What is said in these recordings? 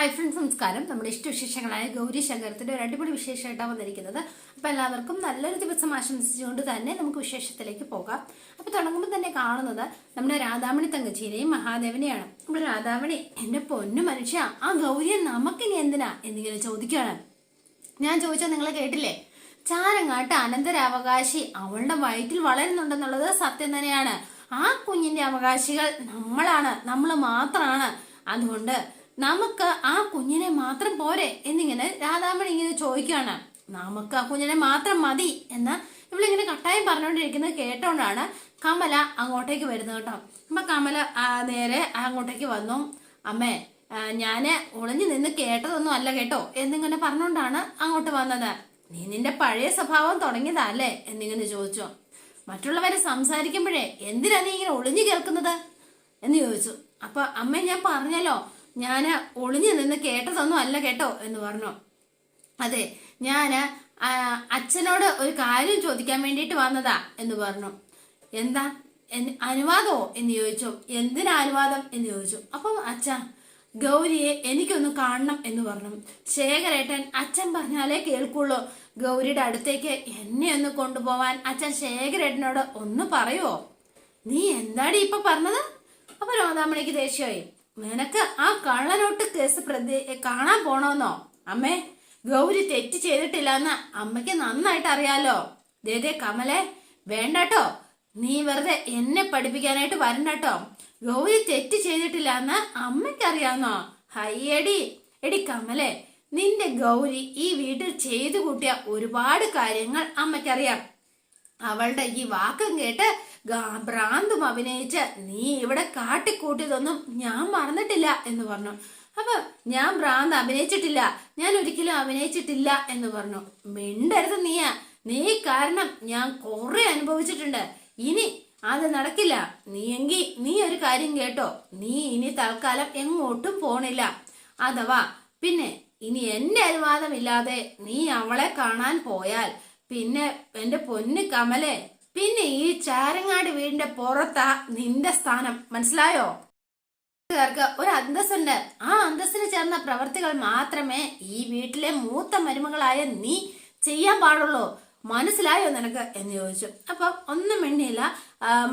Hi friends നമസ്കാരം. നമ്മുടെ ഇഷ്ടവിശേഷങ്ങളായ ഗൗരി ഒരു അടിപൊളി വിശേഷമായിട്ടാണ് വന്നിരിക്കുന്നത്. അപ്പൊ എല്ലാവർക്കും നല്ലൊരു ദിവസം ആശംസിച്ചുകൊണ്ട് തന്നെ നമുക്ക് വിശേഷത്തിലേക്ക് പോകാം. അപ്പൊ തുടങ്ങുമ്പോൾ തന്നെ കാണുന്നത് നമ്മുടെ രാധാമണി തങ്കച്ചീനെയും മഹാദേവനെയാണ്. നമ്മുടെ രാധാമണി എന്റെ പൊന്നു മനുഷ്യ ആ ഗൗരിയെ നമുക്കിനി എന്തിനാ? എന്നിങ്ങനെ ചോദിക്കുകയാണ്. ഞാൻ ചോദിച്ചാൽ നിങ്ങളെ കേട്ടില്ലേ? ചാരങ്ങാട്ട് അനന്തരാവകാശി അവളുടെ വയറ്റിൽ വളരുന്നുണ്ടെന്നുള്ളത് സത്യം തന്നെയാണ്. ആ കുഞ്ഞിന്റെ അവകാശികൾ നമ്മളാണ് നമ്മൾ മാത്രമാണ് അതുകൊണ്ട് നമുക്ക് ആ കുഞ്ഞിനെ മാത്രം പോരെ എന്നിങ്ങനെ രാധാമണി ഇങ്ങനെ ചോദിക്കുകയാണ്. നമുക്ക് ആ കുഞ്ഞിനെ മാത്രം മതി എന്ന് ഇവളിങ്ങനെ കട്ടായം പറഞ്ഞുകൊണ്ടിരിക്കുന്നത് കേട്ടോണ്ടാണ് കമല അങ്ങോട്ടേക്ക് വരുന്നത് കേട്ടോ. അപ്പൊ കമല നേരെ അങ്ങോട്ടേക്ക് വന്നു. അമ്മേ ഞാൻ ഒളിഞ്ഞു നിന്ന് കേട്ടതൊന്നും അല്ല കേട്ടോ എന്നിങ്ങനെ പറഞ്ഞുകൊണ്ടാണ് അങ്ങോട്ട് വന്നത്. നീ നിന്റെ പഴയ സ്വഭാവം തുടങ്ങിയതല്ലേ എന്നിങ്ങനെ ചോദിച്ചു. മറ്റുള്ളവരെ സംസാരിക്കുമ്പോഴേ എന്തിനാ നീ ഇങ്ങനെ ഒളിഞ്ഞു കേൾക്കുന്നത് എന്ന് ചോദിച്ചു. അപ്പൊ അമ്മ ഞാൻ പറഞ്ഞല്ലോ ഞാൻ ഒളിഞ്ഞു നിന്ന് കേട്ടതൊന്നും അല്ല കേട്ടോ എന്ന് പറഞ്ഞു. അതെ ഞാൻ അച്ഛനോട് ഒരു കാര്യം ചോദിക്കാൻ വേണ്ടിയിട്ട് വന്നതാ എന്ന് പറഞ്ഞു. എന്താ? അനുവാദമോ എന്ന് ചോദിച്ചു. എന്തിനാ അനുവാദം? എന്ന് ചോദിച്ചു. അപ്പം അച്ഛ ഗൗരിയെ എനിക്കൊന്ന് കാണണം എന്ന് പറഞ്ഞു. ശേഖരേട്ടൻ അച്ഛൻ പറഞ്ഞാലേ കേൾക്കുള്ളൂ. ഗൗരിയുടെ അടുത്തേക്ക് എന്നെ ഒന്ന് കൊണ്ടുപോവാൻ അച്ഛൻ ശേഖരേട്ടനോട് ഒന്ന് പറയുവോ? നീ എന്താടി ഇപ്പൊ പറഞ്ഞത്? അപ്പൊ രോതാമണിക്ക് ദേഷ്യമായി നിനക്ക് ആ കള്ളനോട്ട് കേസ് പ്രതി കാണാൻ പോണോന്നോ? അമ്മേ ഗൗരി തെറ്റ് ചെയ്തിട്ടില്ല എന്ന് അമ്മയ്ക്ക് നന്നായിട്ട് അറിയാലോ. ദേദേ കമലെ വേണ്ടട്ടോ. നീ വെറുതെ എന്നെ പഠിപ്പിക്കാനായിട്ട് വരണ്ടട്ടോ. ഗൗരി തെറ്റ് ചെയ്തിട്ടില്ല എന്ന് അമ്മയ്ക്കറിയാന്നോ? ഹയ്യടി. എടി കമലെ നിന്റെ ഗൗരി ഈ വീട്ടിൽ ചെയ്തു കൂട്ടിയ ഒരുപാട് കാര്യങ്ങൾ അമ്മയ്ക്കറിയാം. അവളുടെ ഈ വാക്കും കേട്ട് ഭ്രാന്തും അഭിനയിച്ച് നീ ഇവിടെ കാട്ടിക്കൂട്ടിയതൊന്നും ഞാൻ മറന്നിട്ടില്ല എന്ന് പറഞ്ഞു. അപ്പൊ ഞാൻ ഭ്രാന്ത് അഭിനയിച്ചിട്ടില്ല ഞാൻ ഒരിക്കലും അഭിനയിച്ചിട്ടില്ല എന്ന് പറഞ്ഞു. മിണ്ടരുത് നീയാ നീ കാരണം ഞാൻ കുറെ അനുഭവിച്ചിട്ടുണ്ട്. ഇനി അത് നടക്കില്ല. നീ എങ്കി നീ ഒരു കാര്യം കേട്ടോ. നീ ഇനി തൽക്കാലം എങ്ങോട്ടും പോണില്ല. അഥവാ പിന്നെ ഇനി എന്റെ അനുവാദമില്ലാതെ നീ അവളെ കാണാൻ പോയാൽ പിന്നെ എന്റെ പൊന്ന് കമലേ പിന്നെ ഈ ചാരങ്ങാട് വീടിന്റെ പുറത്താ നിന്റെ സ്ഥാനം. മനസ്സിലായോ? ർക്ക് ഒരു അന്തസ്സുണ്ട്. ആ അന്തസ്സിന് ചേർന്ന പ്രവർത്തികൾ മാത്രമേ ഈ വീട്ടിലെ മൂത്ത മരുമകളായ നീ ചെയ്യാൻ പാടുള്ളൂ. മനസ്സിലായോ നിനക്ക്? എന്ന് ചോദിച്ചു. അപ്പൊ ഒന്നും മിണ്ടിയില്ല.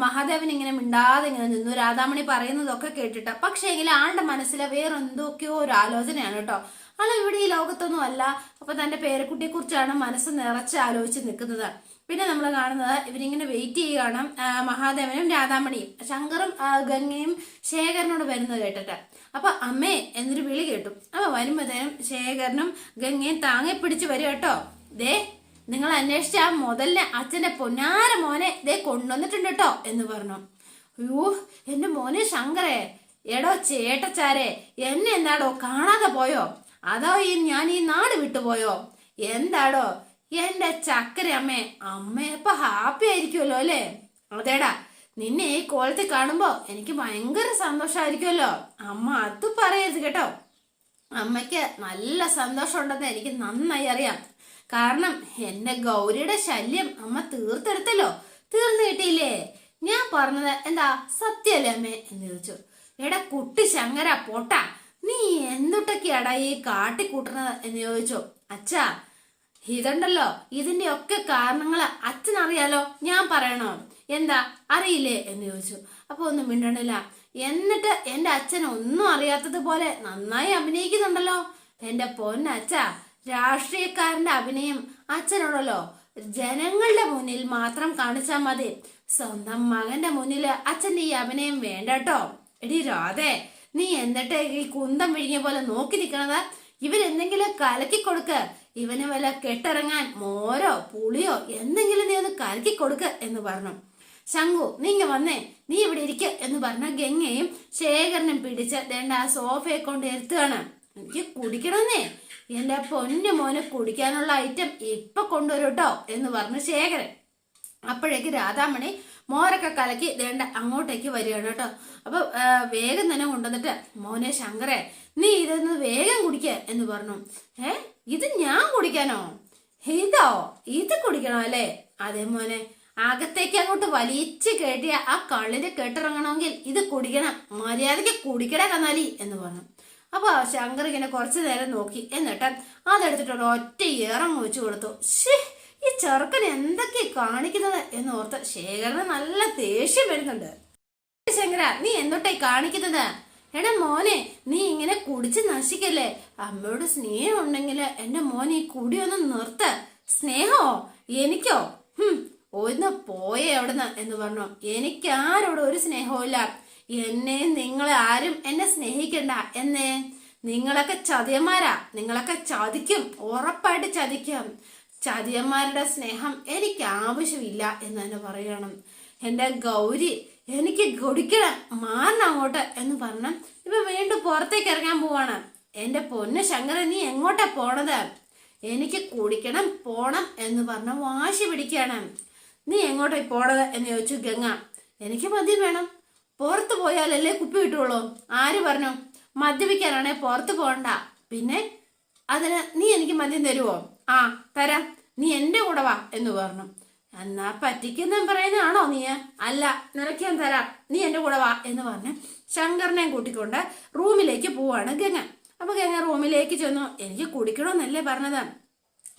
മഹാദേവൻ ഇങ്ങനെ മിണ്ടാതെ ഇങ്ങനെ നിന്നു. രാധാമണി പറയുന്നതൊക്കെ കേട്ടിട്ട്. പക്ഷേ എങ്കിൽ ആളുടെ മനസ്സിലെ വേറെന്തൊക്കെയോ ഒരു ആലോചനയാണ് കേട്ടോ. ആൾ ഇവിടെ ഈ ലോകത്തൊന്നും അല്ല. അപ്പൊ തന്റെ പേരക്കുട്ടിയെ കുറിച്ചാണ് മനസ്സ് നിറച്ച് ആലോചിച്ച് നിൽക്കുന്നത്. പിന്നെ നമ്മൾ കാണുന്നത് ഇവരിങ്ങനെ വെയിറ്റ് ചെയ്യുകയാണ് മഹാദേവനും രാധാമണിയും ശങ്കറും ഗംഗയും ശേഖരനോട് വരുന്നത് കേട്ടിട്ട്. അപ്പൊ അമ്മേ എന്നൊരു വിളി കേട്ടു. അപ്പൊ വരുമ്പോഴത്തേനും ശേഖരനും ഗംഗയും താങ്ങി പിടിച്ച് വരും കേട്ടോ. ദേ നിങ്ങൾ അന്വേഷിച്ച ആ മുതലിനെ അച്ഛന്റെ പൊന്നാര മോനെ ദേ കൊണ്ടുവന്നിട്ടുണ്ട് കേട്ടോ എന്ന് പറഞ്ഞു. അയ്യോ എന്റെ മോനെ ശങ്കരേ എടോ ചേട്ടച്ചാരെ എന്നെ എന്താടോ കാണാതെ പോയോ? അതോ ഈ ഞാൻ ഈ നാട് വിട്ടുപോയോ? എന്താടോ? എന്റെ ചക്കര അമ്മേ അമ്മയപ്പ ഹാപ്പി ആയിരിക്കുമല്ലോ അല്ലേ? അതേടാ നിന്നെ ഈ കോളത്തിൽ കാണുമ്പോ എനിക്ക് ഭയങ്കര സന്തോഷമായിരിക്കുമല്ലോ അമ്മ അത് പറയരുത് കേട്ടോ. അമ്മയ്ക്ക് നല്ല സന്തോഷമുണ്ടെന്ന് എനിക്ക് നന്നായി അറിയാം. കാരണം എന്റെ ഗൗരിയുടെ ശല്യം അമ്മ തീർത്തെടുത്തല്ലോ. തീർന്നു കിട്ടിയില്ലേ? ഞാൻ പറഞ്ഞത് എന്താ സത്യല്ലേ അമ്മേ? എന്ന് ചോദിച്ചു. എടാ കുട്ടി ശങ്കര പൊട്ട. നീ എന്തുട്ടൊക്കെയാടാ ഈ കാട്ടിക്കൂട്ടുന്നത് എന്ന് ചോദിച്ചു? അച്ഛാ ഇതുണ്ടല്ലോ. ഇതിന്റെ ഒക്കെ കാരണങ്ങൾ അച്ഛനറിയാലോ? ഞാൻ പറയണോ? എന്താ അറിയില്ലേ? എന്ന് ചോദിച്ചു. അപ്പൊ ഒന്നും മിണ്ടണില്ല. എന്നിട്ട് എന്റെ അച്ഛൻ ഒന്നും അറിയാത്തതുപോലെ നന്നായി അഭിനയിക്കുന്നുണ്ടല്ലോ. എന്റെ പൊന്നച്ഛ രാഷ്ട്രീയക്കാരന്റെ അഭിനയം അച്ഛനുണ്ടല്ലോ ജനങ്ങളുടെ മുന്നിൽ മാത്രം കാണിച്ചാൽ മതി. സ്വന്തം മകന്റെ മുന്നിൽ അച്ഛന്റെ ഈ അഭിനയം വേണ്ടട്ടോ എടി രാധേ നീ എന്നിട്ട് ഈ കുന്തം വിഴിഞ്ഞ പോലെ നോക്കി നിൽക്കണത് ഇവരെന്തെങ്കിലും കലക്കി കൊടുക്ക്. ഇവന് വല്ല കെട്ടിറങ്ങാൻ മോരോ പുളിയോ എന്തെങ്കിലും നീ ഒന്ന് കലക്കി കൊടുക്ക് എന്ന് പറഞ്ഞു. ശംഖു നീ ഇങ്ങ വന്നേ. നീ ഇവിടെ ഇരിക്ക എന്ന് പറഞ്ഞ ഗംഗയും ശേഖരനും പിടിച്ച് ദേണ്ട ആ സോഫയെ കൊണ്ട് ഇരുത്തുകയാണ് എനിക്ക് കുടിക്കണമെന്നേ എന്റെ പൊന്നു മോനെ കുടിക്കാനുള്ള ഐറ്റം ഇപ്പൊ കൊണ്ടുവരും കേട്ടോ എന്ന് പറഞ്ഞു ശേഖരൻ. അപ്പോഴേക്ക് രാധാമണി മോരൊക്കെ കലക്കി ദേണ്ട അങ്ങോട്ടേക്ക് വരികയാണ് കേട്ടോ. അപ്പൊ വേഗം തന്നെ കൊണ്ടുവന്നിട്ട് മോനെ ശങ്കരെ നീ ഇതൊന്ന് വേഗം കുടിക്ക എന്ന് പറഞ്ഞു. ഏ? ഇത് ഞാൻ കുടിക്കാനോ? ഇതോ? ഇത് കുടിക്കണോ അല്ലേ? അതെ മോനെ. അകത്തേക്ക് അങ്ങോട്ട് വലിച്ച് കേട്ടിയ ആ കള്ളിന് കെട്ടിറങ്ങണമെങ്കിൽ ഇത് കുടിക്കണം. മര്യാദയ്ക്ക് കുടിക്കട കന്നാലി എന്ന് പറഞ്ഞു. അപ്പൊ ശങ്കർ ഇങ്ങനെ കുറച്ചു നേരം നോക്കി. എന്നിട്ട് അതെടുത്തിട്ട് ഒറ്റ ഏറം വെച്ചു കൊടുത്തു. ഷേ ഈ ചെറുക്കൻ എന്തൊക്കെ കാണിക്കുന്നത് എന്ന് ഓർത്ത് ശേഖരന് നല്ല ദേഷ്യം വരുന്നുണ്ട്. ശങ്കര നീ എന്തൊട്ടേ കാണിക്കുന്നത്? എടാ മോനെ നീ ഇങ്ങനെ കുടിച്ച് നശിക്കല്ലേ? അമ്മയോട് സ്നേഹം ഉണ്ടെങ്കിൽ എന്റെ മോനെ ഈ കുടി ഒന്ന് നിർത്ത്. സ്നേഹമോ എനിക്കോ? ഹും ഒന്ന് പോയേ അവിടുന്ന് എന്ന് പറഞ്ഞു. എനിക്ക് ആരോടും ഒരു സ്നേഹവുമില്ല എന്നെ നിങ്ങളെ ആരും എന്നെ സ്നേഹിക്കണ്ട. എന്നേ? നിങ്ങളൊക്കെ ചതിയന്മാരാ. നിങ്ങളൊക്കെ ചതിക്കും. ഉറപ്പായിട്ട് ചതിക്കും. ചതിയന്മാരുടെ സ്നേഹം എനിക്ക് ആവശ്യമില്ല എന്ന് തന്നെ പറയണം. എന്റെ ഗൗരി എനിക്ക് കുടിക്കണം മാറണം അങ്ങോട്ട് എന്ന് പറഞ്ഞ ഇപ്പൊ വീണ്ടും പുറത്തേക്ക് ഇറങ്ങാൻ പോവാണ്. എന്റെ പൊന്ന് ശങ്കരൻ നീ എങ്ങോട്ടാ പോണത്? എനിക്ക് കുടിക്കണം പോണം എന്ന് പറഞ്ഞ വാശി പിടിക്കണം നീ എങ്ങോട്ടേ പോണത് എന്ന് ചോദിച്ചു ഗംഗ. എനിക്ക് മദ്യം വേണം. പുറത്ത് പോയാലല്ലേ കുപ്പി കിട്ടുള്ളൂ. ആര് പറഞ്ഞു? മദ്യപിക്കാനാണെ പുറത്ത് പോകണ്ട. പിന്നെ അതിന് നീ എനിക്ക് മദ്യം തരുവോ? ആ തരാം. നീ എന്റെ കൂടെ വാ എന്ന് പറഞ്ഞു. എന്നാ പറ്റിക്കുന്ന പറയുന്നതാണോ നീ? അല്ല നിനക്ക് ഞാൻ തരാം. നീ എന്റെ കൂടെ വാ എന്ന് പറഞ്ഞ് ശങ്കറിനെ കൂട്ടിക്കൊണ്ട് റൂമിലേക്ക് പോവാണ് ഗംഗ. അപ്പൊ ഗംഗ റൂമിലേക്ക് ചെന്നു. എനിക്ക് കുടിക്കണമെന്നല്ലേ പറഞ്ഞത്.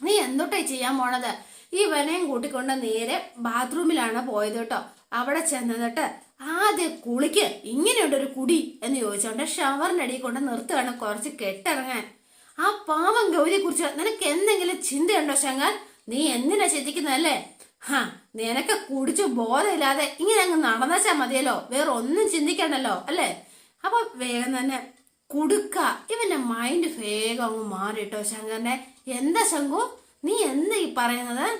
നീ എന്തൊട്ടേ ചെയ്യാൻ പോണത്? ഈ വനയും കൂട്ടിക്കൊണ്ട് നേരെ ബാത്റൂമിലാണ് പോയത് കേട്ടോ. അവിടെ ചെന്നിട്ട് ആദ്യം കുളിക്ക് ഇങ്ങനെയുണ്ട് ഒരു കുടി എന്ന് ചോദിച്ചോണ്ട് ഷവറിനടിയിൽ കൊണ്ട് നിർത്തുകയാണ്. കുറച്ച് കെട്ടിറങ്ങാൻ. ആ പാവം ഗൗരിയെ കുറിച്ച് നിനക്ക് എന്തെങ്കിലും ചിന്തയുണ്ടോ ശങ്കർ? നീ എന്തിനാ ചിന്തിക്കുന്നതല്ലേ? ഹാ നിനക്ക് കുടിച്ചു ബോധമില്ലാതെ ഇങ്ങനെ അങ്ങ് നടന്നച്ചാ മതിയല്ലോ. വേറെ ഒന്നും ചിന്തിക്കണ്ടല്ലോ അല്ലേ? അപ്പൊ വേഗം തന്നെ കുടുക്ക. ഇവന്റെ മൈൻഡ് വേഗം അങ്ങ് മാറിട്ടോ ശങ്കറിന്റെ എന്താ ശങ്കു? നീ എന്താ ഈ പറയുന്നത്?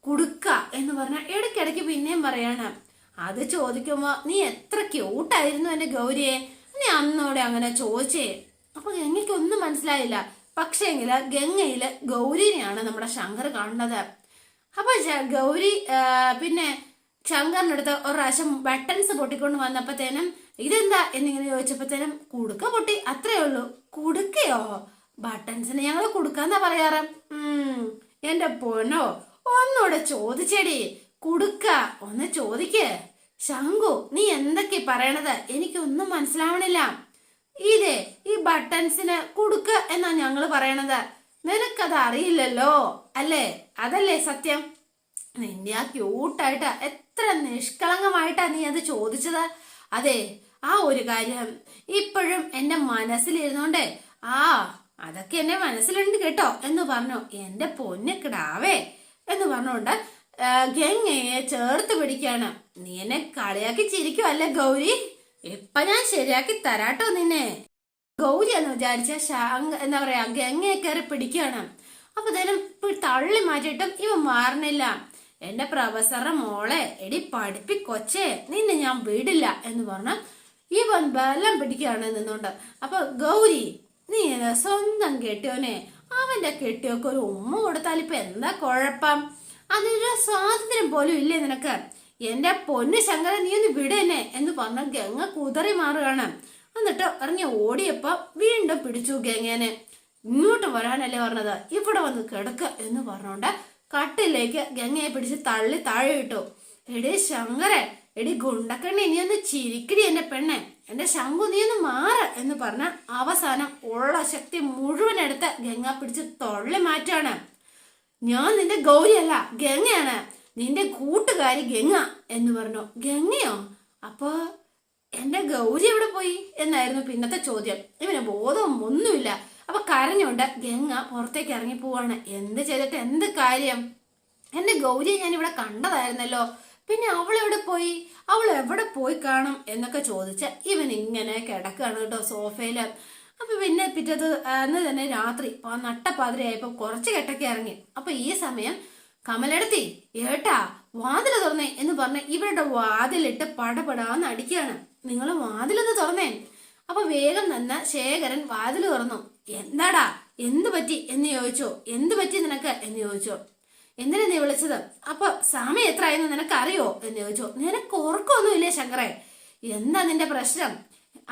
കുടുക്ക എന്ന് പറഞ്ഞ ഇടയ്ക്കിടയ്ക്ക് പിന്നെയും പറയാണ്. അത് ചോദിക്കുമ്പോ നീ എത്ര ക്യൂട്ടായിരുന്നു എന്റെ ഗൗരിയെ. നീ അന്നോടെ അങ്ങനെ ചോദിച്ചേ. അപ്പൊ ഗംഗയ്ക്ക് ഒന്നും മനസ്സിലായില്ല. പക്ഷേങ്കിൽ ഗംഗയിൽ ഗൗരിനെയാണ് നമ്മുടെ ശങ്കർ കാണുന്നത്. അപ്പൊ ഗൗരി പിന്നെ ശങ്കറിന്റെ അടുത്ത് ഒരു പ്രാവശ്യം ബട്ടൺസ് പൊട്ടിക്കൊണ്ട് വന്നപ്പോഴത്തേനും ഇതെന്താ എന്നിങ്ങനെ ചോദിച്ചപ്പോഴത്തേനും കുടുക്ക പൊട്ടി അത്രേ ഉള്ളൂ. കുടുക്കയോ? ബട്ടൺസിന് ഞങ്ങൾ കുടുക്കാന്നാ പറയാറ്. എന്റെ പൊന്നോ ഒന്നൂടെ ചോദിച്ചേടി. കുടുക്ക ഒന്ന് ചോദിക്ക്. ശങ്കു നീ എന്തൊക്കെ പറയണത്? എനിക്കൊന്നും മനസ്സിലാവണില്ല. ഇതേ ഈ ബട്ടൺസിന് കൊടുക്ക എന്നാ ഞങ്ങൾ പറയണത്. നിനക്കത് അറിയില്ലല്ലോ അല്ലേ? അതല്ലേ സത്യം? നിന്റെ ആ ക്യൂട്ടായിട്ട് എത്ര നിഷ്കളങ്കമായിട്ടാ നീ അത് ചോദിച്ചത്? അതെ ആ ഒരു കാര്യം ഇപ്പോഴും എന്റെ മനസ്സിലിരുന്നോണ്ടേ ആ അതൊക്കെ എന്റെ മനസ്സിലുണ്ട് കേട്ടോ എന്ന് പറഞ്ഞു. എന്റെ പൊന്നു കിടാവേ എന്ന് പറഞ്ഞുകൊണ്ട് ഗംഗയെ ചേർത്ത് പിടിക്കാണ്. നീ എന്നെ കളിയാക്കി ചിരിക്കുവല്ലേ ഗൗരി? ഇപ്പൊ ഞാൻ ശരിയാക്കി തരാട്ടോ നിന്നെ. ഗൗരി എന്ന് വിചാരിച്ച എന്താ പറയാ ഗംഗയെ കയറി പിടിക്കുകയാണ്. അപ്പൊ ഇതെല്ലാം തള്ളി മാറ്റിയിട്ടും ഇവ മാറണില്ല. എന്റെ പ്രൊഫസറുടെ മോളെ എടി പഠിപ്പിക്കൊച്ചേ നിന്നെ ഞാൻ വിടില്ല എന്ന് പറഞ്ഞ ഇവൻ ബലം പിടിക്കുകയാണ് നിന്നുകൊണ്ട് അപ്പൊ ഗൗരി നീ സ്വന്തം കെട്ടിയോനെ. അവന്റെ കെട്ടിയൊക്കെ ഒരു ഉമ്മ കൊടുത്താൽ ഇപ്പൊ എന്താ കുഴപ്പം? അതിനൊരു സ്വാതന്ത്ര്യം പോലും ഇല്ലേ നിനക്ക്? എന്റെ പൊന്നു ശങ്കരൻ നീ ഒന്ന് വിടേനെ എന്ന് പറഞ്ഞ ഗംഗ കുതറി മാറുകയാണ്. എന്നിട്ട് ഇറങ്ങി ഓടിയപ്പോ വീണ്ടും പിടിച്ചു ഗംഗേനെ. ഇങ്ങോട്ട് വരാനല്ലേ പറഞ്ഞത്? ഇവിടെ വന്ന് കിടക്ക എന്ന് പറഞ്ഞോണ്ട് കട്ടിലേക്ക് ഗംഗയെ പിടിച്ച് തള്ളി താഴെ ഇട്ടു എടി ശങ്കര എടി ഗുണ്ടക്കണ്ണി നീ ഒന്ന് ചിരിക്കടി എന്റെ പെണ്ണെ. എന്റെ ശങ്കു നീ ഒന്ന് മാറ എന്ന് പറഞ്ഞ അവസാനം ഉള്ള ശക്തി മുഴുവൻ എടുത്ത് ഗംഗ പിടിച്ച് തൊള്ളി മാറ്റാണ്. ഞാൻ നിന്റെ ഗൗരിയല്ല ഗംഗയാണ്. നിന്റെ കൂട്ടുകാരി ഗംഗ എന്ന് പറഞ്ഞു. ഗംഗയോ? അപ്പോ എന്റെ ഗൗരി എവിടെ പോയി? എന്നായിരുന്നു പിന്നത്തെ ചോദ്യം. ഇവന് ബോധം ഒന്നുമില്ല. അപ്പൊ കരഞ്ഞുകൊണ്ട് ഗംഗ പുറത്തേക്ക് ഇറങ്ങി പോവാണ്. എന്ത് ചെയ്തിട്ട് എന്ത് കാര്യം? എന്റെ ഗൗരിയെ ഞാൻ ഇവിടെ കണ്ടതായിരുന്നല്ലോ. പിന്നെ അവൾ എവിടെ പോയി? അവൾ എവിടെ പോയി കാണും എന്നൊക്കെ ചോദിച്ച ഇവൻ ഇങ്ങനെ കിടക്കുകയാണ് കേട്ടോ സോഫയിൽ. അപ്പൊ പിന്നെ പിറ്റത്ത് അന്ന് തന്നെ രാത്രി ആ നട്ടപ്പാതിരയായപ്പോ കുറച്ച് കെട്ടൊക്കെ ഇറങ്ങി. അപ്പൊ ഈ സമയം കമലെടുത്തി ഏട്ടാ വാതിൽ തുറന്നേ എന്ന് പറഞ്ഞ് ഇവരുടെ വാതിലിട്ട് പടപടാന്ന് അടിക്കുകയാണ്. നിങ്ങൾ വാതിലൊന്ന് തുറന്നേ. അപ്പൊ വേഗം തന്നെ ശേഖരൻ വാതിൽ തുറന്നു. എന്താടാ? എന്ത് പറ്റി? എന്ന് ചോദിച്ചോ. എന്ത് പറ്റി നിനക്ക്? എന്ന് ചോദിച്ചോ. എന്തിനാ നീ വിളിച്ചത്? അപ്പൊ സമയം എത്രയായെന്ന് നിനക്ക് അറിയോ എന്ന് ചോദിച്ചോ. നിനക്ക് ഉറക്കമൊന്നുമില്ലേ ശങ്കറെ? എന്താ നിന്റെ പ്രശ്നം?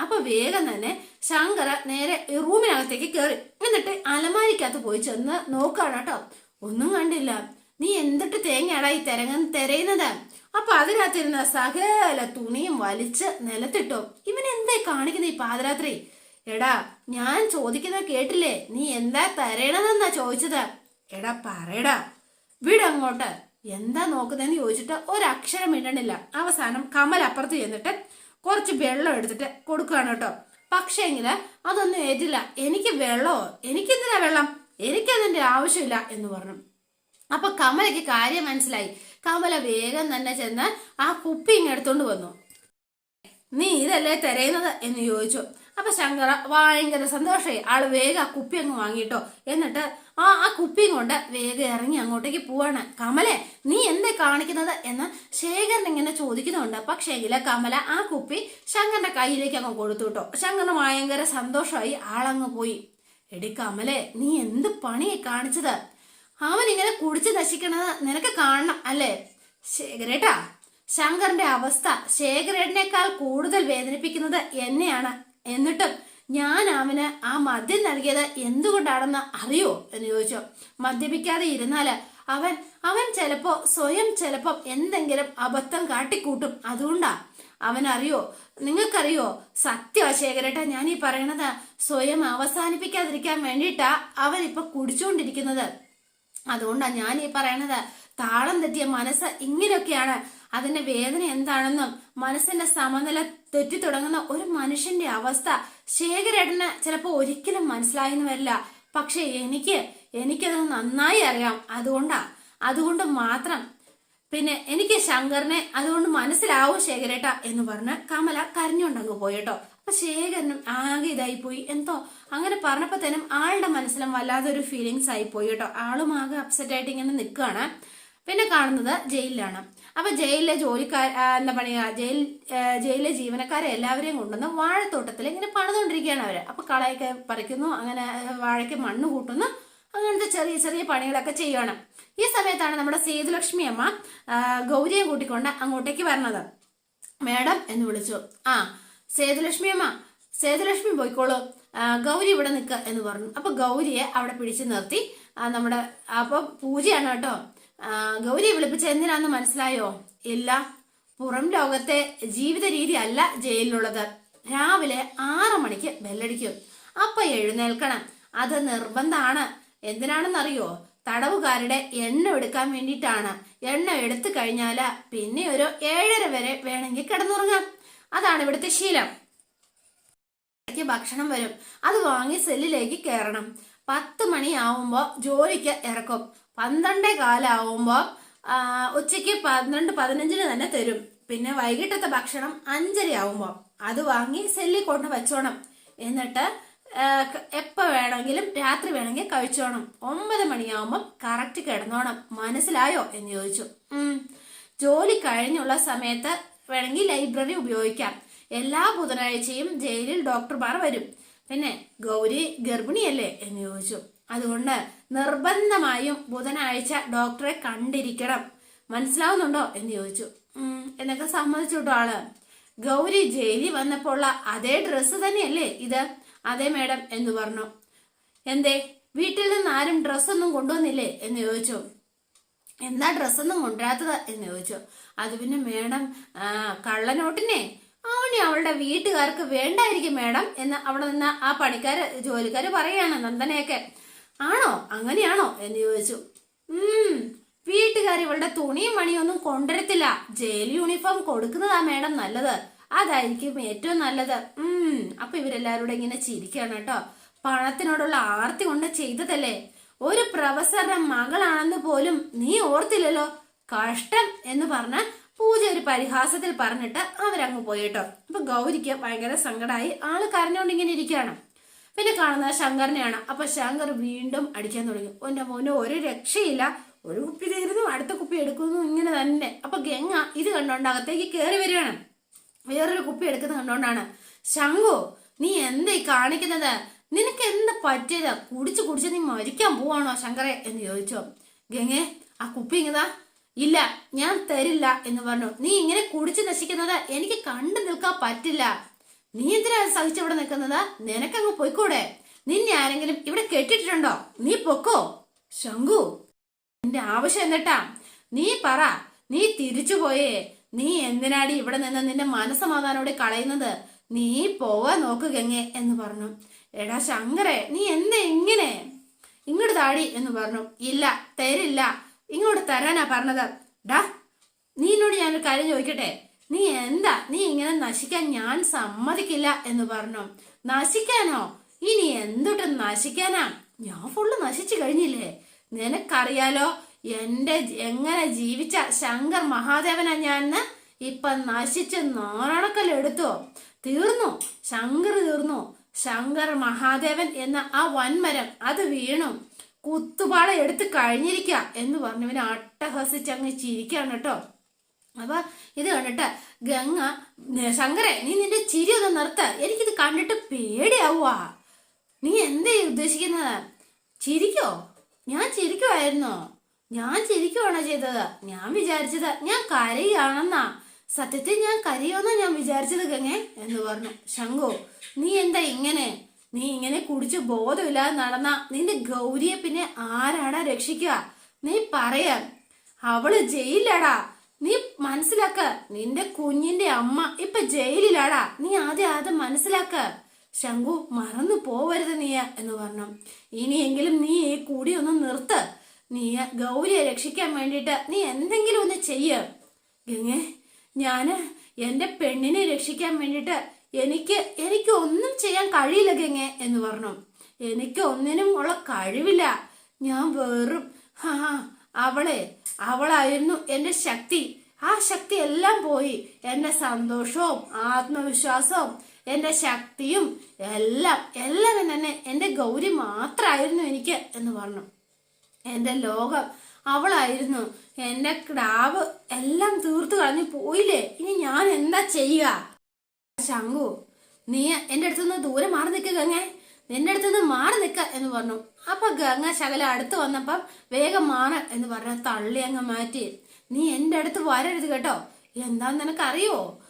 അപ്പൊ വേഗം തന്നെ ശങ്കര നേരെ റൂമിനകത്തേക്ക് കയറി എന്നിട്ട് അലമാരിക്കകത്ത് പോയി ചെന്ന് നോക്കാണ് കേട്ടോ. ഒന്നും കണ്ടില്ല. നീ എന്തിട്ട് തേങ്ങയാടാ ഈ തിരങ്ങ തിരയുന്നത്? അപ്പൊ അതിനകത്തിരുന്ന സകല തുണിയും വലിച്ച് നിലത്തിട്ടു. ഇവൻ എന്തായി കാണിക്കുന്ന ഈ പാതിരാത്രി? എടാ ഞാൻ ചോദിക്കുന്ന കേട്ടില്ലേ? നീ എന്താ തരയണതെന്നാ ചോദിച്ചത്? എടാ പറയടാ. വിടങ്ങോട്ട് എന്താ നോക്കുന്നതെന്ന് ചോദിച്ചിട്ട് ഒരക്ഷരം ഇടണില്ല അവസാനം കമൽ അപ്പുറത്ത് ചെന്നിട്ട് കുറച്ച് വെള്ളം എടുത്തിട്ട് കൊടുക്കുകയാണ് കേട്ടോ. പക്ഷേങ്കിൽ അതൊന്നും ഏറ്റില്ല. എനിക്ക് വെള്ളമോ എനിക്കെന്തിനാ വെള്ളം? എനിക്കതിന്റെ ആവശ്യമില്ല എന്ന് പറഞ്ഞു. അപ്പൊ കമലയ്ക്ക് കാര്യം മനസ്സിലായി. കമല വേഗം തന്നെ ചെന്ന് ആ കുപ്പി ഇങ്ങ് എടുത്തോണ്ട് വന്നു. നീ ഇതല്ലേ തിരയുന്നത്? എന്ന് ചോദിച്ചു. അപ്പൊ ശങ്കര ഭയങ്കര സന്തോഷമായി. ആൾ വേഗം ആ കുപ്പി അങ്ങ് വാങ്ങിട്ടോ എന്നിട്ട് ആ ആ കുപ്പിയും കൊണ്ട് വേഗം ഇറങ്ങി അങ്ങോട്ടേക്ക് പോവാണ്. കമലെ നീ എന്തേ കാണിക്കുന്നത്? എന്ന് ശേഖരൻ ഇങ്ങനെ ചോദിക്കുന്നുണ്ട്. പക്ഷേങ്കിൽ കമല ആ കുപ്പി ശങ്കറിന്റെ കയ്യിലേക്ക് അങ്ങ് കൊടുത്തു കേട്ടോ ശങ്കറിന് ഭയങ്കര സന്തോഷമായി ആളങ്ങ് പോയി. എടി കമലെ നീ എന്ത് പണിയെ കാണിച്ചത്? അവൻ ഇങ്ങനെ കുടിച്ച് നശിക്കണത് നിനക്ക് കാണണം അല്ലേ? ശേഖരേട്ടാ ശങ്കറിന്റെ അവസ്ഥ ശേഖരേട്ടനേക്കാൾ കൂടുതൽ വേദനിപ്പിക്കുന്നത് എന്നെയാണ്. എന്നിട്ടും ഞാൻ അവന് ആ മദ്യം നൽകിയത് എന്തുകൊണ്ടാണെന്ന് അറിയോ എന്ന് ചോദിച്ചു. മദ്യപിക്കാതെ ഇരുന്നാൽ അവൻ അവൻ ചിലപ്പോ സ്വയം ചിലപ്പോ എന്തെങ്കിലും അബദ്ധം കാട്ടിക്കൂട്ടും. അതുകൊണ്ടാ? അവൻ അറിയോ നിങ്ങൾക്കറിയോ? സത്യമാ ശേഖരേട്ടാ ഞാൻ ഈ പറയണത് സ്വയം അവസാനിപ്പിക്കാതിരിക്കാൻ വേണ്ടിയിട്ടാ അവൻ ഇപ്പൊ കുടിച്ചുകൊണ്ടിരിക്കുന്നത് അതുകൊണ്ടാ ഞാൻ ഈ പറയണത്. താളം തെറ്റിയ മനസ്സ് ഇങ്ങനെയൊക്കെയാണ്. അതിന്റെ വേദന എന്താണെന്നും മനസ്സിന്റെ സമനില തെറ്റി തുടങ്ങുന്ന ഒരു മനുഷ്യന്റെ അവസ്ഥ ശേഖരേട്ടന് ചിലപ്പോ ഒരിക്കലും മനസ്സിലായെന്ന് വരില്ല. പക്ഷെ എനിക്ക് എനിക്കത് നന്നായി അറിയാം. അതുകൊണ്ടാ. അതുകൊണ്ട് മാത്രം. പിന്നെ എനിക്ക് ശങ്കറിനെ അതുകൊണ്ട് മനസ്സിലാവും ശേഖരേട്ട എന്ന് പറഞ്ഞ് കമല കരഞ്ഞുകൊണ്ടങ്ങ് പോയിട്ടോ അപ്പൊ ശേഖരനും ആകെ ഇതായി പോയി എന്തോ? അങ്ങനെ പറഞ്ഞപ്പോഴത്തേനും ആളുടെ മനസ്സിലും വല്ലാതൊരു ഫീലിങ്സ് ആയി പോയി കേട്ടോ. ആളും ആകെ അപ്സെറ്റ് ആയിട്ട് ഇങ്ങനെ നിൽക്കുകയാണ്. പിന്നെ കാണുന്നത് ജയിലിലാണ്. അപ്പൊ ജയിലിലെ ജോലിക്കാർ എന്താ പറയുക ജയിൽ ജയിലിലെ ജീവനക്കാരെ എല്ലാവരെയും കൊണ്ടുവന്ന് വാഴത്തോട്ടത്തിൽ ഇങ്ങനെ പണിതുകൊണ്ടിരിക്കുകയാണ് അവർ. അപ്പൊ കളയൊക്കെ പറിക്കുന്നു അങ്ങനെ വാഴയ്ക്ക് മണ്ണ് കൂട്ടുന്നു അങ്ങനത്തെ ചെറിയ ചെറിയ പണികളൊക്കെ ചെയ്യുകയാണ് ഈ സമയത്താണ് നമ്മുടെ സേതുലക്ഷ്മി അമ്മ ഗൗരിയെ കൂട്ടിക്കൊണ്ട് അങ്ങോട്ടേക്ക് വരണത്. മേഡം എന്ന് വിളിച്ചു. ആ സേതുലക്ഷ്മി അമ്മ സേതുലക്ഷ്മി പോയിക്കോളൂ. ഗൗരി ഇവിടെ നിൽക്ക എന്ന് പറഞ്ഞു. അപ്പൊ ഗൗരിയെ അവിടെ പിടിച്ചു നിർത്തി. നമ്മുടെ അപ്പൊ പൂജയാണ് കേട്ടോ. ഗൗരി ഗൗരിയെ വിളിപ്പിച്ച എന്തിനാന്ന് മനസ്സിലായോ? ഇല്ല പുറം ലോകത്തെ ജീവിത രീതി അല്ല ജയിലിലുള്ളത്. രാവിലെ ആറു മണിക്ക് ബെല്ലടിക്കും. അപ്പൊ എഴുന്നേൽക്കണം. അത് നിർബന്ധമാണ് എന്തിനാണെന്നറിയോ? തടവുകാരുടെ എണ്ണ എടുക്കാൻ വേണ്ടിയിട്ടാണ്. എണ്ണ എടുത്തു കഴിഞ്ഞാൽ പിന്നെ ഒരു ഏഴര വരെ വേണമെങ്കിൽ കിടന്നുറങ്ങാം. അതാണ് ഇവിടുത്തെ ശീലം. ഭക്ഷണം വരും. അത് വാങ്ങി സെല്ലിലേക്ക് കയറണം. പത്ത് മണിയാവുമ്പോ ജോലിക്ക് ഇറക്കും. പന്ത്രണ്ടേ കാലാവുമ്പോ ഉച്ചയ്ക്ക് പന്ത്രണ്ട് പതിനഞ്ചിന് തന്നെ തരും. പിന്നെ വൈകിട്ടത്തെ ഭക്ഷണം അഞ്ചര ആവുമ്പോ. അത് വാങ്ങി സെല്ലിൽ കൊണ്ട് വെച്ചോണം. എന്നിട്ട് എപ്പോ വേണമെങ്കിലും രാത്രി വേണമെങ്കിൽ കഴിച്ചോണം. ഒമ്പത് മണിയാവുമ്പോ കറക്റ്റ് കിടന്നോണം. മനസ്സിലായോ? എന്ന് ചോദിച്ചു. ജോലി കഴിഞ്ഞുള്ള സമയത്ത് വേണമെങ്കിൽ ലൈബ്രറി ഉപയോഗിക്കാം. എല്ലാ ബുധനാഴ്ചയും ജയിലിൽ ഡോക്ടർമാർ വരും. പിന്നെ ഗൗരി ഗർഭിണിയല്ലേ എന്ന് ചോദിച്ചു. അതുകൊണ്ട് നിർബന്ധമായും ബുധനാഴ്ച ഡോക്ടറെ കണ്ടിരിക്കണം. മനസ്സിലാവുന്നുണ്ടോ എന്ന് ചോദിച്ചു. എന്നൊക്കെ സമ്മതിച്ചു കേട്ടോ ആൾ. ഗൗരി ജയിലിൽ വന്നപ്പോൾ അതേ ഡ്രസ്സ് തന്നെയല്ലേ ഇത്? അതെ മേഡം എന്ന് പറഞ്ഞു. എന്തേ വീട്ടിൽ നിന്ന് ആരും ഡ്രസ്സൊന്നും കൊണ്ടുവന്നില്ലേ എന്ന് ചോദിച്ചു. എന്താ ഡ്രസ്സൊന്നും കൊണ്ടുവരാത്തത് എന്ന് ചോദിച്ചു. അത് പിന്നെ മേഡം കള്ളനോട്ടിനെ. അവനെ അവളുടെ വീട്ടുകാർക്ക് വേണ്ടായിരിക്കും മേഡം എന്ന് അവിടെ നിന്ന് ആ പണിക്കാര് ജോലിക്കാര് പറയാണ് നന്ദനയൊക്കെ. ആണോ? അങ്ങനെയാണോ? എന്ന് ചോദിച്ചു. ഉം വീട്ടുകാർ ഇവളുടെ തുണിയും ഒന്നും കൊണ്ടുവരത്തില്ല. ജയിൽ യൂണിഫോം കൊടുക്കുന്നതാ മേഡം നല്ലത്. അതായിരിക്കും ഏറ്റവും നല്ലത്. ഉം അപ്പൊ ഇവരെല്ലാവരും ഇങ്ങനെ ചിരിക്കാണ് കേട്ടോ. പണത്തിനോടുള്ള ആർത്തി കൊണ്ട് ചെയ്തതല്ലേ? ഒരു പ്രൊഫസറുടെ മകളാണെന്ന് പോലും നീ ഓർത്തില്ലല്ലോ. കഷ്ടം എന്ന് പറഞ്ഞ പൂജ ഒരു പരിഹാസത്തിൽ പറഞ്ഞിട്ട് അവരങ്ങ് പോയി കേട്ടോ. അപ്പൊ ഗൗരിക്ക് ഭയങ്കര സങ്കടമായി ആൾ കരഞ്ഞോണ്ട് ഇങ്ങനെ ഇരിക്കുകയാണ്. പിന്നെ കാണുന്നത് ശങ്കറിനെയാണ് അപ്പൊ ശങ്കർ വീണ്ടും അടിക്കാൻ തുടങ്ങി. ഒന്റെ മോനെ ഒരു രക്ഷയില്ല. ഒരു കുപ്പി തീരുന്നു അടുത്ത കുപ്പി എടുക്കുന്നു ഇങ്ങനെ തന്നെ. അപ്പൊ ഗംഗ ഇത് കണ്ടോണ്ട് അകത്തേക്ക് കയറി വരികയാണ്. വേറൊരു കുപ്പി എടുക്കുന്നത് കണ്ടോണ്ടാണ്. ശങ്കു നീ എന്തായി കാണിക്കുന്നത്? നിനക്ക് എന്താ പറ്റിയത്? കുടിച്ച് കുടിച്ച് നീ മരിക്കാൻ പോവാണോ ശങ്കറെ? എന്ന് ചോദിച്ചോ. ഗംഗെ ആ കുപ്പി ഇങ്ങതാ ഇല്ല ഞാൻ തരില്ല എന്ന് പറഞ്ഞു. നീ ഇങ്ങനെ കുടിച്ചു നശിക്കുന്നത് എനിക്ക് കണ്ടു നിൽക്കാൻ പറ്റില്ല. നീ എന്തിനാ സഹിച്ചവിടെ നിൽക്കുന്നത്? നിനക്കങ്ങ് പൊയ്ക്കൂടെ? നിന്നെ ആരെങ്കിലും ഇവിടെ കെട്ടിട്ടുണ്ടോ നീ പൊക്കോ? ശങ്കു നിന്റെ ആവശ്യം എന്നിട്ടാ നീ പറ നീ തിരിച്ചു പോയേ. നീ എന്തിനാടി ഇവിടെ നിന്ന് നിന്റെ മനസ്സമാധാനോടെ കളയുന്നത്? നീ പോവാൻ നോക്ക് ഗംഗെ എന്ന് പറഞ്ഞു. എടാ ശങ്കരെ നീ എന്നെ ഇങ്ങനെ ഇങ്ങോട്ട് താടി എന്ന് പറഞ്ഞു. ഇല്ല തരില്ല. ഇങ്ങോട്ട് തരാനാ പറഞ്ഞത്. ഡാ നീ എന്നോട് ഞാനൊരു കാര്യം ചോദിക്കട്ടെ? നീ എന്താ? നീ ഇങ്ങനെ നശിക്കാൻ ഞാൻ സമ്മതിക്കില്ല എന്ന് പറഞ്ഞു. നശിക്കാനോ? ഇനി എന്തൊട്ട് നശിക്കാനാ? ഞാൻ ഫുള്ള് നശിച്ചു കഴിഞ്ഞില്ലേ? നിനക്കറിയാലോ എന്റെ എങ്ങനെ ജീവിച്ച ശങ്കർ മഹാദേവനാ ഞാൻ ഇപ്പൊ നശിച്ച് നാരണക്കൽ എടുത്തോ? തീർന്നു. ശങ്കർ തീർന്നു. ശങ്കർ മഹാദേവൻ എന്ന ആ വൻമരം അത് വീണു. കുത്തുപാള എടുത്ത് കഴിഞ്ഞിരിക്ക എന്ന് പറഞ്ഞവന് അട്ടഹസിച്ചങ്ങ് ചിരിക്കാണ് കേട്ടോ. അപ്പൊ ഇത് കണ്ടിട്ട് ഗംഗ ശങ്കരെ നീ നിന്റെ ചിരി ഒന്ന് നിർത്ത. എനിക്കിത് കണ്ടിട്ട് പേടിയാവുക നീ എന്തേ ഉദ്ദേശിക്കുന്നത്? ചിരിക്കോ? ഞാൻ ചിരിക്കുമായിരുന്നോ ഞാൻ ചിരിക്കുവാണോ ചെയ്തത്? ഞാൻ വിചാരിച്ചത് ഞാൻ കരയാണെന്നാ സത്യത്തിൽ ഞാൻ കരയോന്നാ ഞാൻ വിചാരിച്ചത് ഗംഗേ എന്ന് പറഞ്ഞു. ശങ്കു നീ എന്താ ഇങ്ങനെ? നീ ഇങ്ങനെ കുടിച്ച് ബോധമില്ലാതെ നടന്ന നിന്റെ ഗൗരിയെ പിന്നെ ആരാടാ രക്ഷിക്കുക? നീ പറയാ. അവൾ ജയിലിലാടാ. നീ മനസ്സിലാക്ക. നിന്റെ കുഞ്ഞിന്റെ അമ്മ ഇപ്പൊ ജയിലിലാടാ. നീ ആദ്യം ആദ്യം മനസ്സിലാക്ക. ശങ്കു മറന്നു പോവരുത് നീയ എന്ന് പറഞ്ഞു. ഇനിയെങ്കിലും നീ ഈ കൂടി ഒന്ന് നിർത്ത്. നീ ഗൗരിയെ രക്ഷിക്കാൻ വേണ്ടിയിട്ട് നീ എന്തെങ്കിലും ഒന്ന് ചെയ്യ. ഗംഗേ ഞാൻ എന്റെ പെണ്ണിനെ രക്ഷിക്കാൻ വേണ്ടിയിട്ട് എനിക്ക് എനിക്ക് ഒന്നും ചെയ്യാൻ കഴിയില്ല ഗംഗെ എന്ന് പറഞ്ഞു. എനിക്ക് ഒന്നിനും ഉള്ള കഴിവില്ല. ഞാൻ വെറും ആ അവളെ അവളായിരുന്നു എന്റെ ശക്തി. ആ ശക്തി എല്ലാം പോയി. എന്റെ സന്തോഷവും ആത്മവിശ്വാസവും എന്റെ ശക്തിയും എല്ലാം എല്ലാം തന്നെ എന്റെ ഗൗരി മാത്രമായിരുന്നു എനിക്ക് എന്ന് പറഞ്ഞു. എന്റെ ലോകം അവളായിരുന്നു. എന്റെ ക്രാവ് എല്ലാം തീർത്തു കളഞ്ഞു പോയില്ലേ? ഇനി ഞാൻ എന്താ ചെയ്യുക? ശങ്കു നീ എന്റെ അടുത്തുനിന്ന് ദൂരെ മാറി നിൽക്ക ഗംഗ. നിന്റെ അടുത്തുനിന്ന് മാറി നിൽക്ക എന്ന് പറഞ്ഞു. അപ്പൊ ഗംഗ ശകല അടുത്ത് വന്നപ്പം വേഗം മാറ എന്ന് പറഞ്ഞ തള്ളി അങ്ങ് മാറ്റി. നീ എന്റെ അടുത്ത് വരരുത് കേട്ടോ. എന്താന്ന് നിനക്കറിയോ?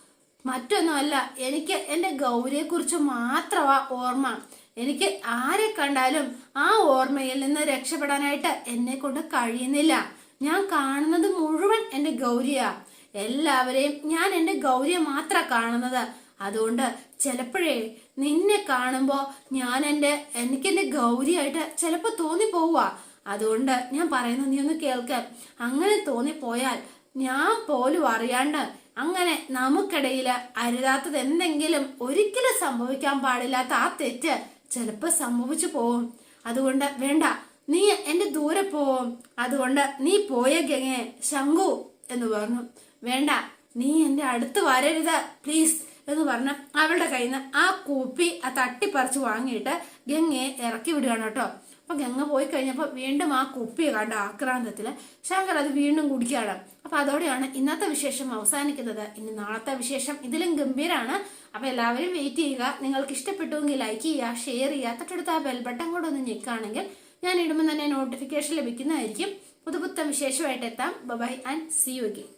മറ്റൊന്നുമല്ല എനിക്ക് എന്റെ ഗൗരിയെ കുറിച്ച് മാത്രമാ ഓർമ്മ. എനിക്ക് ആരെ കണ്ടാലും ആ ഓർമ്മയിൽ നിന്ന് രക്ഷപ്പെടാനായിട്ട് എന്നെ കൊണ്ട് കഴിയുന്നില്ല. ഞാൻ കാണുന്നത് മുഴുവൻ എന്റെ ഗൗരിയാ. എല്ലാവരെയും ഞാൻ എന്റെ ഗൗരിയെ മാത്ര കാണുന്നത്. അതുകൊണ്ട് ചിലപ്പോഴേ നിന്നെ കാണുമ്പോ ഞാൻ എന്റെ എനിക്ക് എന്റെ ഗൗരിയായിട്ട് ചിലപ്പോ തോന്നിപ്പോവുക. അതുകൊണ്ട് ഞാൻ പറയുന്നത് നീ ഒന്ന് കേൾക്ക്. അങ്ങനെ തോന്നിപ്പോയാൽ ഞാൻ പോലും അറിയാണ്ട് അങ്ങനെ നമുക്കിടയിൽ അരുതാത്തത് എന്തെങ്കിലും ഒരിക്കലും സംഭവിക്കാൻ പാടില്ലാത്ത ആ തെറ്റ് ചിലപ്പോൾ സംഭവിച്ചു പോവും. അതുകൊണ്ട് വേണ്ട നീ എന്റെ ദൂരെ പോവും അതുകൊണ്ട് നീ പോയ ഗംഗെ ശങ്കു എന്ന് പറഞ്ഞു. വേണ്ട നീ എന്റെ അടുത്ത് വരരുത്. പ്ലീസ് എന്ന് പറഞ്ഞ് അവളുടെ കയ്യിൽ നിന്ന് ആ കൂപ്പി ആ തട്ടിപ്പറിച്ച് വാങ്ങിയിട്ട് ഗംഗയെ ഇറക്കി വിടുകയാണ് കേട്ടോ. അപ്പൊ ഗംഗ പോയി കഴിഞ്ഞപ്പോൾ വീണ്ടും ആ കുപ്പി കണ്ട ആക്രാന്തത്തിൽ. ശങ്കർ അത് വീണ്ടും കുടിക്കുകയാണ്. അപ്പൊ അതോടെയാണ് ഇന്നത്തെ വിശേഷം അവസാനിക്കുന്നത്. ഇനി നാളത്തെ വിശേഷം ഇതിലും ഗംഭീരാണ്. അപ്പൊ എല്ലാവരും വെയിറ്റ് ചെയ്യുക. നിങ്ങൾക്ക് ഇഷ്ടപ്പെട്ടുവെങ്കിൽ ലൈക്ക് ചെയ്യുക ഷെയർ ചെയ്യുക. തൊട്ടടുത്ത് ആ ബെൽ ബട്ടൺ കൂടെ ഒന്ന് ഞെക്കുകയാണെങ്കിൽ ഞാൻ ഇടുമ്പോൾ തന്നെ നോട്ടിഫിക്കേഷൻ ലഭിക്കുന്നതായിരിക്കും. പുതുപുത്തൻ വിശേഷമായിട്ട് എത്താം. Bye and see you again